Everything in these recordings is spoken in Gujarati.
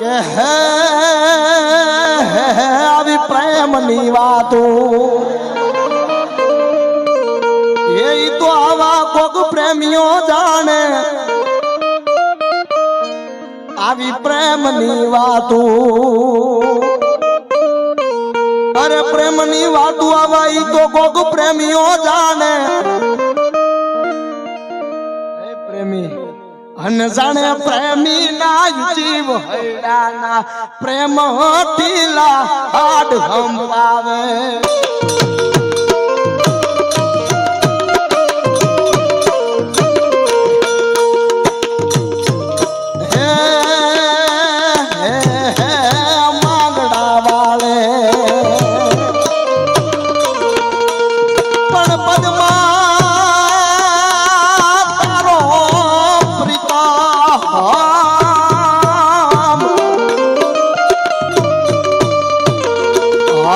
કે હે હે આવી પ્રેમની વાતો. એ તો આવા કોક પ્રેમીઓ જાણે. આવી પ્રેમની વાતો. અરે પ્રેમની વાતો આવા ઈ તો કોક પ્રેમીઓ જાણે. પ્રેમી અન જાણે પ્રેમી ના જીવ હૈડાના પ્રેમ ઢીલા હાડ હંપાવે પણ પદમાં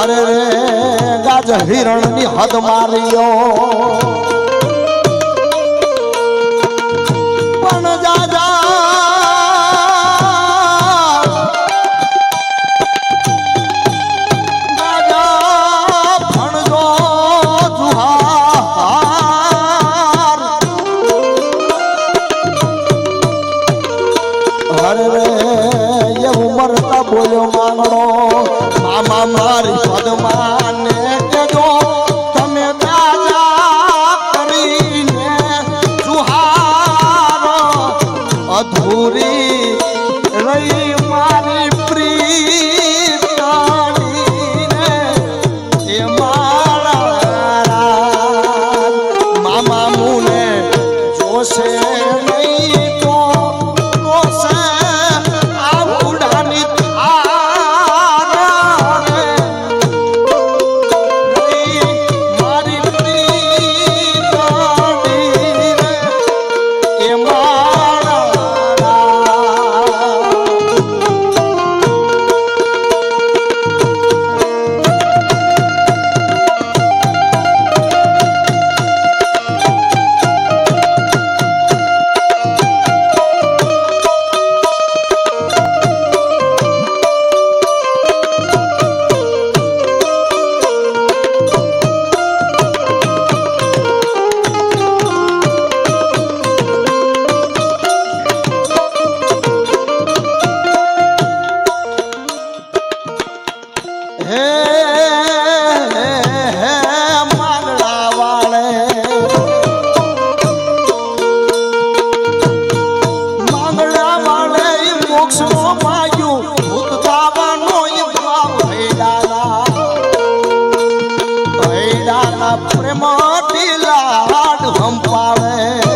અરે રે ગાજ હિરણની હદ માર્યો. બોલ્યો માંગણો. મામા મારી અધૂરી રહી મારી મારા મામા મુને જોશે નહીં. પ્રેમ પીલા હાડ હંપાવે.